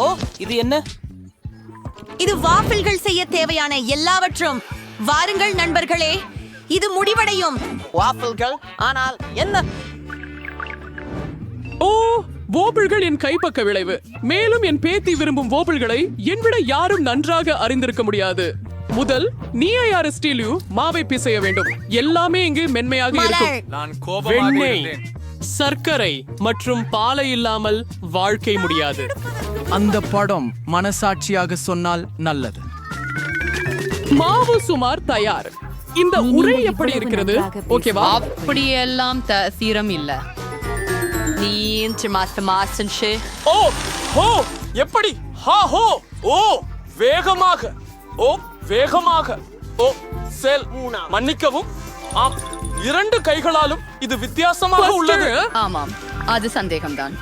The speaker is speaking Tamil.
ஓ இது என்ன? இது வாஃபிள்கள் செய்ய தேவையான எல்லாவற்றும். வாருங்கள் நண்பர்களே இது முடிவடையும். வாஃபிள்கள்? ஆனால் என்ன? ஓ வோபிள்கள் என் கைப்பக்க விளைவு. மேலும் என் பேத்தி விரும்பும் வோபிள்களை விட யாரும் நன்றாக அறிந்திருக்க முடியாது. முதல் நீஐஆர் ஸ்டீலியூ மாவை பிசைய வேண்டும். எல்லாமே இங்கு மென்மையாக இருக்கும். மலர் நான் கோபமாக வெண்ணெய் சர்க்கரை மற்றும் பாலை இல்லாமல் வாழ்க்கை முடியாது. அந்த படம் மனசாட்சியாக சொன்னால் நல்லது. மாவு சுமார் தயார். இந்த உரை எப்படி இருக்கிறது? ஓகேவா? அப்படியெல்லாம் தீரம் இல்ல. மாசம் ஓ ஹோ எப்படி? ஹா ஹோ ஓ வேகமாக. ஓ வேகமாக. ஓ செல் மன்னிக்கவும். ஆம் இரண்டு கைகளாலும் இது வித்தியாசமாக உள்ளது. ஆமாம் அது சந்தேகம்தான்.